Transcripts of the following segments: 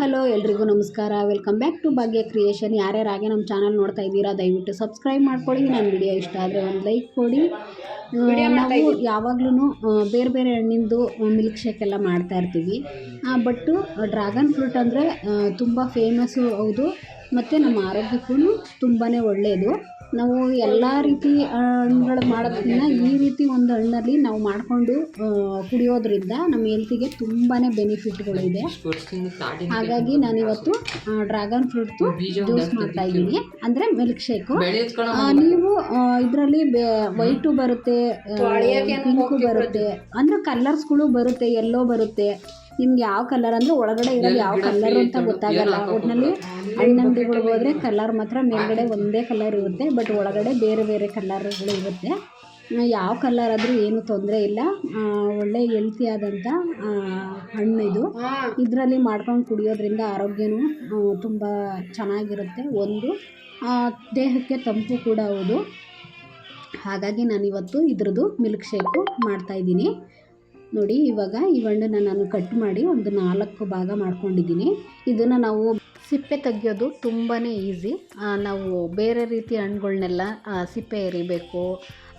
Hello ಎಲ್ರಿಗೂ ನಮಸ್ಕಾರ. Welcome back to Bhagya creation ಯಾರ್ಯಾರಾಗೆ ನಮ್ಮ ಚಾನಲ್ ನೋಡ್ತಾ ಇದ್ದೀರಾ ದಯವಿಟ್ಟು ಸಬ್ಸ್ಕ್ರೈಬ್ ಮಾಡ್ಕೊಳ್ಳಿ. ನನ್ನ ವಿಡಿಯೋ ಇಷ್ಟ ಆದರೆ ಒಂದು ಲೈಕ್ ಕೊಡಿ. ನಾವು ಯಾವಾಗ್ಲೂ ಬೇರೆ ಬೇರೆ ಹಣ್ಣಿಂದು ಮಿಲ್ಕ್ ಶೇಕ್ ಎಲ್ಲ ಮಾಡ್ತಾ ಇರ್ತೀವಿ. ಬಟ್ಟು ಡ್ರ್ಯಾಗನ್ ಫ್ರೂಟ್ ಅಂದರೆ ತುಂಬ ಫೇಮಸ್ಸು ಹೌದು. ಮತ್ತು ನಮ್ಮ ಆರೋಗ್ಯಕ್ಕೂ ತುಂಬಾ ಒಳ್ಳೆಯದು ನಾವು ಎಲ್ಲ ರೀತಿ ಹಣ್ಣುಗಳು ಮಾಡೋದಕ್ಕಿಂತ ಈ ರೀತಿ ಒಂದು ಹಣ್ಣಲ್ಲಿ ನಾವು ಮಾಡಿಕೊಂಡು ಕುಡಿಯೋದ್ರಿಂದ ನಮ್ಮ ಹೆಲ್ತಿಗೆ ತುಂಬಾ ಬೆನಿಫಿಟ್ಗಳಿದೆ. ಹಾಗಾಗಿ ನಾನಿವತ್ತು ಡ್ರ್ಯಾಗನ್ ಫ್ರೂಟ್ದು ಜ್ಯೂಸ್ ಮಾಡ್ತಾ ಇದ್ದೀನಿ. ಅಂದರೆ ಮಿಲ್ಕ್ ಶೇಕು. ನೀವು ಇದರಲ್ಲಿ ವೈಟು ಬರುತ್ತೆ ಪಿಂಕು ಬರುತ್ತೆ. ಅಂದರೆ ಕಲರ್ಸ್ಗಳು ಬರುತ್ತೆ ಎಲ್ಲೋ ಬರುತ್ತೆ. ನಿಮ್ಗೆ ಯಾವ ಕಲರ್ ಅಂದ್ರೆ ಒಳಗಡೆ ಇರೋದು ಯಾವ ಕಲರ್ ಅಂತ ಗೊತ್ತಾಗಲ್ಲ. ಒಟ್ಟಿನಲ್ಲಿ ಹಣ್ಣಂಗಡಿಗಳಿಗೆ ಹೋದರೆ ಕಲರ್ ಮಾತ್ರ ಮೇಲ್ಗಡೆ ಒಂದೇ ಕಲರ್ ಇರುತ್ತೆ ಬಟ್ ಒಳಗಡೆ ಬೇರೆ ಬೇರೆ ಕಲರ್ಗಳು ಇರುತ್ತೆ. ಯಾವ ಕಲರ್ ಆದರೂ ಏನೂ ತೊಂದರೆ ಇಲ್ಲ. ಒಳ್ಳೆ ಹೆಲ್ತಿ ಆದಂಥ ಆ, ಹಣ್ಣು ಇದು. ಇದರಲ್ಲಿ ಮಾಡ್ಕೊಂಡು ಕುಡಿಯೋದ್ರಿಂದ ಆರೋಗ್ಯನೂ ತುಂಬ ಚೆನ್ನಾಗಿರುತ್ತೆ. ಒಂದು ದೇಹಕ್ಕೆ ತಂಪು ಕೂಡ ಹೌದು. ಹಾಗಾಗಿ ನಾನಿವತ್ತು ಇದ್ರದ್ದು ಮಿಲ್ಕ್ ಶೇಕು ಮಾಡ್ತಾಯಿದ್ದೀನಿ ನೋಡಿ ಇವಾಗ ಈ ಹಣ್ಣನ್ನು ನಾನು ಕಟ್ ಮಾಡಿ ಒಂದು ನಾಲ್ಕು ಭಾಗ ಮಾಡ್ಕೊಂಡಿದ್ದೀನಿ. ಇದನ್ನು ನಾವು ಸಿಪ್ಪೆ ತೆಗಿಯೋದು ತುಂಬಾ ಈಸಿ ನಾವು ಬೇರೆ ರೀತಿ ಹಣ್ಣುಗಳನ್ನೆಲ್ಲ ಸಿಪ್ಪೆ ಎರಿಬೇಕು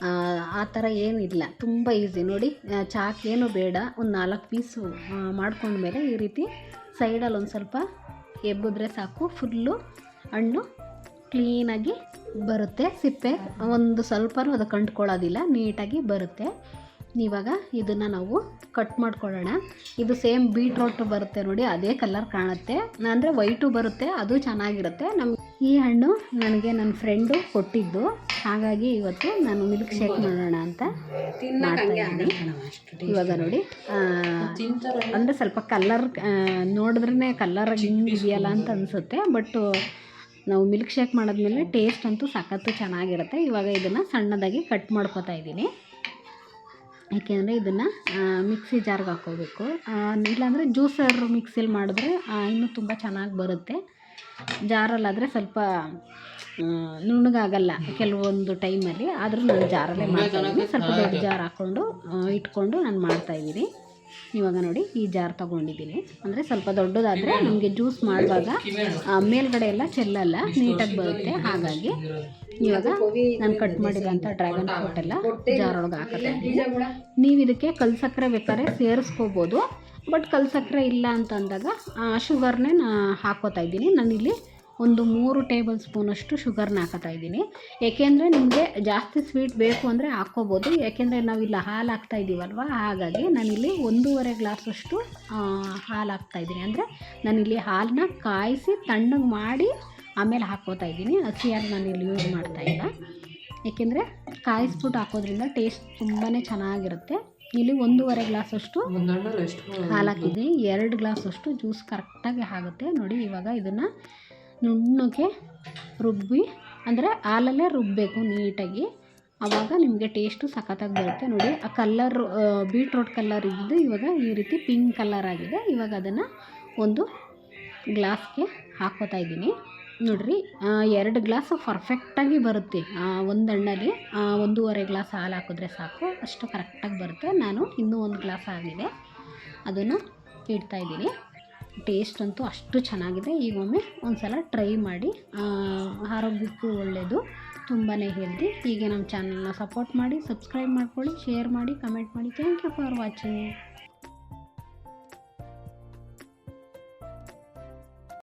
ಆ, ಥರ ಏನಿಲ್ಲ. ತುಂಬ ಈಸಿ ನೋಡಿ ಚಾಕೇನು ಬೇಡ. ಒಂದು ನಾಲ್ಕು ಪೀಸು ಮಾಡ್ಕೊಂಡ್ಮೇಲೆ ಈ ರೀತಿ ಸೈಡಲ್ಲಿ ಒಂದು ಸ್ವಲ್ಪ ಎಬ್ಬಿದ್ರೆ ಸಾಕು. ಫುಲ್ಲು ಹಣ್ಣು ಕ್ಲೀನಾಗಿ ಬರುತ್ತೆ. ಸಿಪ್ಪೆ ಒಂದು ಸ್ವಲ್ಪನೂ ಅದು ಕಂಡ್ಕೊಳ್ಳೋದಿಲ್ಲ. ನೀಟಾಗಿ ಬರುತ್ತೆ. ಇವಾಗ ಇದನ್ನು ನಾವು ಕಟ್ ಮಾಡ್ಕೊಳ್ಳೋಣ. ಇದು ಸೇಮ್ ಬೀಟ್ರೂಟ್ ಬರುತ್ತೆ ನೋಡಿ ಅದೇ ಕಲರ್ ಕಾಣುತ್ತೆ. ಅಂದರೆ ವೈಟು ಬರುತ್ತೆ ಅದು ಚೆನ್ನಾಗಿರುತ್ತೆ. ನಮ್ಮ ಈ ಹಣ್ಣು ನನಗೆ ನನ್ನ ಫ್ರೆಂಡು ಕೊಟ್ಟಿದ್ದು. ಹಾಗಾಗಿ ಇವತ್ತು ನಾನು ಮಿಲ್ಕ್ ಶೇಕ್ ಮಾಡೋಣ ಅಂತ ಮಾಡ್ತಾಯಿದ್ದೀನಿ ಇವಾಗ ನೋಡಿ ಅಂದರೆ ಸ್ವಲ್ಪ ಕಲ್ಲರ್ ನೋಡಿದ್ರೇ ಕಲ್ಲರ್ ಹಿಂಗೆ ಇದೆಯಲ್ಲ ಅಂತ ಅನಿಸುತ್ತೆ. ಬಟ್ ನಾವು ಮಿಲ್ಕ್ ಶೇಕ್ ಮಾಡಿದ್ಮೇಲೆ ಟೇಸ್ಟ್ ಅಂತೂ ಸಖತ್ತು ಚೆನ್ನಾಗಿರುತ್ತೆ. ಇವಾಗ ಇದನ್ನು ಸಣ್ಣದಾಗಿ ಕಟ್ ಮಾಡ್ಕೋತಾ ಇದ್ದೀನಿ. ಯಾಕೆಂದರೆ ಇದನ್ನು ಮಿಕ್ಸಿ ಜಾರ್ಗೆ ಹಾಕ್ಕೋಬೇಕು ಇಲ್ಲಾಂದರೆ ಜ್ಯೂಸರ್ ಮಿಕ್ಸಿಲಿ ಮಾಡಿದ್ರೆ ಇನ್ನೂ ತುಂಬ ಚೆನ್ನಾಗಿ ಬರುತ್ತೆ. ಜಾರಲ್ಲಾದರೆ ಸ್ವಲ್ಪ ನುಣ್ಣಗಾಗಲ್ಲ ಕೆಲವೊಂದು ಟೈಮಲ್ಲಿ. ಆದರೂ ನಾನು ಜಾರಲ್ಲೇ ಮಾಡ್ತಾಯಿದ್ದೀನಿ ಸ್ವಲ್ಪ ದೊಡ್ಡ ಜಾರ್ ಹಾಕ್ಕೊಂಡು ಇಟ್ಕೊಂಡು ನಾನು ಮಾಡ್ತಾಯಿದ್ದೀನಿ ಇವಾಗ ನೋಡಿ ಈ ಜಾರ್ ತಗೊಂಡಿದ್ದೀನಿ. ಅಂದರೆ ಸ್ವಲ್ಪ ದೊಡ್ಡದಾದರೆ ನಮಗೆ ಜ್ಯೂಸ್ ಮಾಡುವಾಗ ಮೇಲ್ಗಡೆ ಎಲ್ಲ ಚೆಲ್ಲಲ್ಲ, ನೀಟಾಗಿ ಬರುತ್ತೆ. ಹಾಗಾಗಿ ಇವಾಗ ನಾನು ಕಟ್ ಮಾಡಿರೋಂಥ ಡ್ರ್ಯಾಗನ್ ಫ್ರೂಟ್ ಎಲ್ಲ ಜಾರೊಳಗೆ ಹಾಕೋದು ನೀವು ಇದಕ್ಕೆ ಕಲ್ ಸಕ್ಕರೆ ಬೇಕಾದ್ರೆ ಸೇರಿಸ್ಕೋಬೋದು. ಬಟ್ ಕಲ್ ಸಕ್ಕರೆ ಇಲ್ಲ ಅಂತಂದಾಗ ಶುಗರ್ನೇ ನಾ ಹಾಕೋತಾ ಇದ್ದೀನಿ. ನಾನಿಲ್ಲಿ ಒಂದು ಮೂರು ಟೇಬಲ್ ಸ್ಪೂನಷ್ಟು ಶುಗರ್ನ ಹಾಕೋತಾ ಇದ್ದೀನಿ. ಏಕೆಂದರೆ ನಿಮಗೆ ಜಾಸ್ತಿ ಸ್ವೀಟ್ ಬೇಕು ಅಂದರೆ ಹಾಕ್ಕೋಬೋದು. ನಾವು ಇಲ್ಲಿ ಹಾಲು ಹಾಕ್ತಾ ಇದ್ದೀವಲ್ವ ಹಾಗಾಗಿ ನಾನಿಲ್ಲಿ ಒಂದೂವರೆ ಗ್ಲಾಸಷ್ಟು ಹಾಲು ಹಾಕ್ತಾ ಇದ್ದೀನಿ. ಅಂದರೆ ನಾನಿಲ್ಲಿ ಹಾಲನ್ನ ಕಾಯಿಸಿ ತಣ್ಣಗೆ ಮಾಡಿ ಆಮೇಲೆ ಹಾಕ್ಕೋತಾ ಇದ್ದೀನಿ. ನಾನು ನಾನಿಲ್ಲಿ ಯೂಸ್ ಮಾಡ್ತಾ ಇಲ್ಲ. ಏಕೆಂದರೆ ಕಾಯಿಸ್ಬಿಟ್ಟು ಹಾಕೋದ್ರಿಂದ ಟೇಸ್ಟ್ ತುಂಬಾ ಚೆನ್ನಾಗಿರುತ್ತೆ. ಇಲ್ಲಿ ಒಂದೂವರೆ ಗ್ಲಾಸಷ್ಟು ಹಾಲು ಹಾಕಿದ್ದೀನಿ. ಎರಡು ಗ್ಲಾಸಷ್ಟು ಜ್ಯೂಸ್ ಕರೆಕ್ಟಾಗಿ ಆಗುತ್ತೆ. ನೋಡಿ ಇವಾಗ ಇದನ್ನು ನುಣ್ಣಗೆ ರುಬ್ಬಿ, ಅಂದರೆ ಹಾಲಲ್ಲೇ ರುಬ್ಬಬೇಕು ನೀಟಾಗಿ. ಆವಾಗ ನಿಮಗೆ ಟೇಸ್ಟು ಸಖತ್ತಾಗಿ ಬರುತ್ತೆ. ನೋಡಿ, ಆ ಕಲ್ಲರ್ ಬೀಟ್ರೋಟ್ ಕಲ್ಲರ್ ಇದ್ದು ಇವಾಗ ಈ ರೀತಿ ಪಿಂಕ್ ಕಲರ್ ಆಗಿದೆ. ಇವಾಗ ಅದನ್ನು ಒಂದು ಗ್ಲಾಸ್ಗೆ ಹಾಕೋತಾ ಇದ್ದೀನಿ. ನೋಡಿರಿ ಎರಡು ಗ್ಲಾಸ್ ಪರ್ಫೆಕ್ಟಾಗಿ ಬರುತ್ತೆ. ಒಂದು ಹಣ್ಣಲ್ಲಿ ಒಂದೂವರೆ ಗ್ಲಾಸ್ ಹಾಲು ಹಾಕಿದ್ರೆ ಸಾಕು. ಅಷ್ಟು ಕರೆಕ್ಟಾಗಿ ಬರುತ್ತೆ. ನಾನು ಇನ್ನೂ ಒಂದು ಗ್ಲಾಸ್ ಆಗಿದೆ ಅದನ್ನು ಇಡ್ತಾ ಇದ್ದೀನಿ. ಟೇಸ್ಟ್ ಅಂತೂ ಅಷ್ಟು ಚೆನ್ನಾಗಿದೆ. ಈಗ ಒಮ್ಮೆ ಒಂದು ಸಲ ಟ್ರೈ ಮಾಡಿ ಆರೋಗ್ಯಕ್ಕೂ ಒಳ್ಳೆಯದು ತುಂಬಾ ಹೆಲ್ದಿ ಹೀಗೆ ನಮ್ಮ ಚಾನಲ್ನ ಸಪೋರ್ಟ್ ಮಾಡಿ ಸಬ್ಸ್ಕ್ರೈಬ್ ಮಾಡ್ಕೊಳ್ಳಿ ಶೇರ್ ಮಾಡಿ ಕಮೆಂಟ್ ಮಾಡಿ. Thank you for watching